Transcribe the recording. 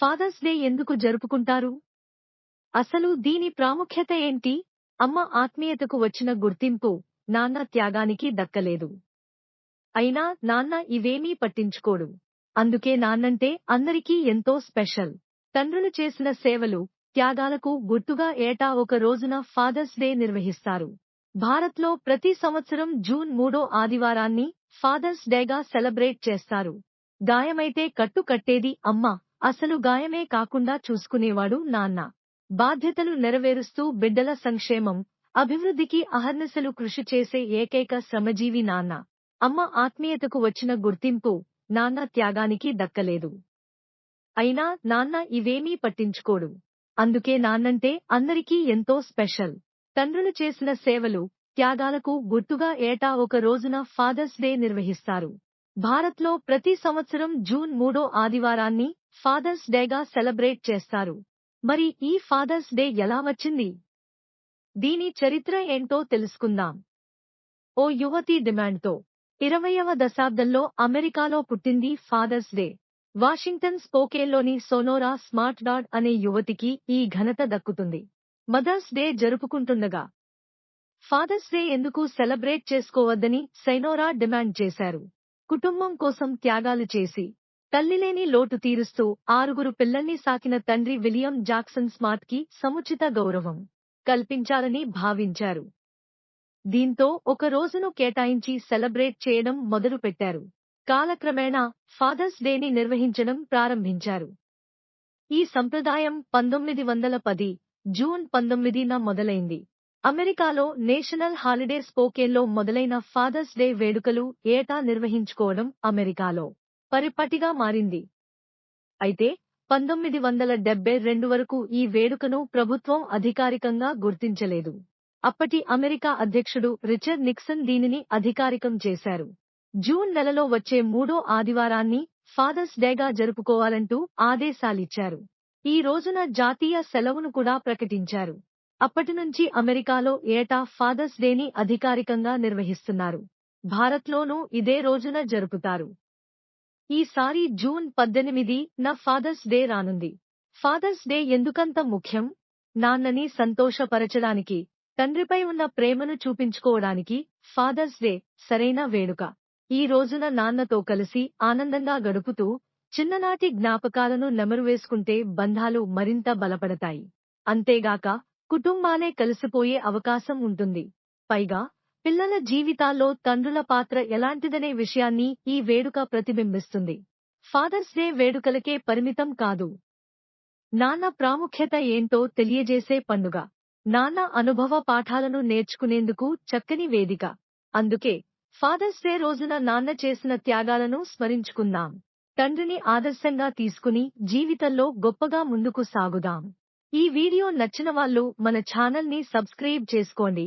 Fathers day ఎందుకు జరుపుకుంటారు? అసలు దీని ప్రాముఖ్యత ఏంటి? అమ్మ ఆత్మీయతకు వచ్చిన గుర్తింపు నాన్న త్యాగానికి దక్కలేదు. అయినా నాన్న ఇవేమీ పట్టించుకోడు. అందుకే నాన్నంటే అందరికీ ఎంతో స్పెషల్. తండ్రులు చేసిన సేవలు త్యాగాలకు గుర్తుగా ఏటా ఒక రోజున ఫాదర్స్ డే నిర్వహిస్తారు. భారత్లో ప్రతి సంవత్సరం జూన్ మూడో ఆదివారాన్ని ఫాదర్స్ డేగా సెలబ్రేట్ చేస్తారు. గాయమైతే కట్టు కట్టేది అమ్మ అసలు గాయమే కాకుండా చూసుకునేవాడు నాన్న. బాధ్యతలు నెరవేరుస్తూ బిడ్డల సంక్షేమం అభివృద్ధికి అహర్నిశలు కృషి చేసే ఏకైక శ్రమజీవి నాన్న. అమ్మ ఆత్మీయతకు వచ్చిన గుర్తింపు నాన్న త్యాగానికి దక్కలేదు. అయినా నాన్న ఇవేమీ పట్టించుకోడు. అందుకే నాన్నంటే అందరికీ ఎంతో స్పెషల్. తండ్రులు చేసిన సేవలు త్యాగాలకు గుర్తుగా ఏటా ఒక రోజున ఫాదర్స్ డే నిర్వహిస్తారు. భారత్లో ప్రతి సంవత్సరం జూన్ మూడో ఆదివారాన్ని ఫాదర్స్ డేగా సెలబ్రేట్ చేస్తారు. మరి ఈ ఫాదర్స్ డే ఎలా వచ్చింది? దీని చరిత్ర ఏంటో తెలుసుకుందాం. ఓ యువతి డిమాండ్తో ఇరవయవ దశాబ్దంలో అమెరికాలో పుట్టింది ఫాదర్స్ డే. వాషింగ్టన్ స్పోకేల్లోని సోనోరా స్మార్ట్ డాడ్ అనే యువతికి ఈ ఘనత దక్కుతుంది. మదర్స్ డే జరుపుకుంటుండగా ఫాదర్స్ డే ఎందుకు సెలబ్రేట్ చేసుకోవద్దని సైనోరా డిమాండ్ చేశారు. కుటుంబం కోసం త్యాగాలు చేసి తల్లిలేని లోటు తీరుస్తూ ఆరుగురు పిల్లల్ని సాకిన తండ్రి విలియం జాక్సన్ స్మార్ట్కి సముచిత గౌరవం కల్పించాలని భావించారు. దీంతో ఒక రోజును కేటాయించి సెలబ్రేట్ చేయడం మొదలుపెట్టారు. కాలక్రమేణా ఫాదర్స్ డేని నిర్వహించడం ప్రారంభించారు. ఈ సంప్రదాయం పంతొమ్మిది వందల పది జూన్ పంతొమ్మిదిన మొదలైంది. అమెరికాలో నేషనల్ హాలిడే స్పోకేన్లో మొదలైన ఫాదర్స్ డే వేడుకలు ఏటా నిర్వహించుకోవడం అమెరికాలో. పరిపటిగా మారింది. అయితే పంతొమ్మిది వందల డెబ్బై రెండు వరకు ఈ వేడుకను ప్రభుత్వం అధికారికంగా గుర్తించలేదు. అప్పటి అమెరికా అధ్యక్షుడు రిచర్డ్ నిక్సన్ దీనిని అధికారికం చేశారు. జూన్ నెలలో వచ్చే మూడో ఆదివారాన్ని ఫాదర్స్ డేగా జరుపుకోవాలంటూ ఆదేశాలిచ్చారు. ఈ రోజున జాతీయ సెలవును కూడా ప్రకటించారు. అప్పటినుంచి అమెరికాలో ఏటా ఫాదర్స్ డేని అధికారికంగా నిర్వహిస్తున్నారు. భారత్లోనూ ఇదే రోజున జరుపుతారు. ఈసారి జూన్ పద్దెనిమిది నా ఫాదర్స్ డే రానుంది. ఫాదర్స్ డే ఎందుకంత ముఖ్యం? నాన్నని సంతోషపరచడానికి తండ్రిపై ఉన్న ప్రేమను చూపించుకోవడానికి ఫాదర్స్ డే సరైన వేడుక. ఈ రోజున నాన్నతో కలిసి ఆనందంగా గడుపుతూ చిన్ననాటి జ్ఞాపకాలను నెమరువేసుకుంటే బంధాలు మరింత బలపడతాయి. అంతేగాక కుటుంబాలే కలిసిపోయే అవకాశం ఉంటుంది. పైగా పిల్లల జీవితాల్లో తండ్రుల పాత్ర ఎలాంటిదనే విషయాన్ని ఈ వేడుక ప్రతిబింబిస్తుంది. ఫాదర్స్ డే వేడుకలకే పరిమితం కాదు. నాన్న ప్రాముఖ్యత ఏంటో తెలియజేసే పండుగ. నాన్న అనుభవ పాఠాలను నేర్చుకునేందుకు చక్కని వేదిక. అందుకే ఫాదర్స్ డే రోజున నాన్న చేసిన త్యాగాలను స్మరించుకుందాం. తండ్రిని ఆదర్శంగా తీసుకుని జీవితంలో గొప్పగా ముందుకు సాగుదాం. ఈ వీడియో నచ్చిన వాళ్ళు మన ఛానల్ని సబ్స్క్రైబ్ చేసుకోండి.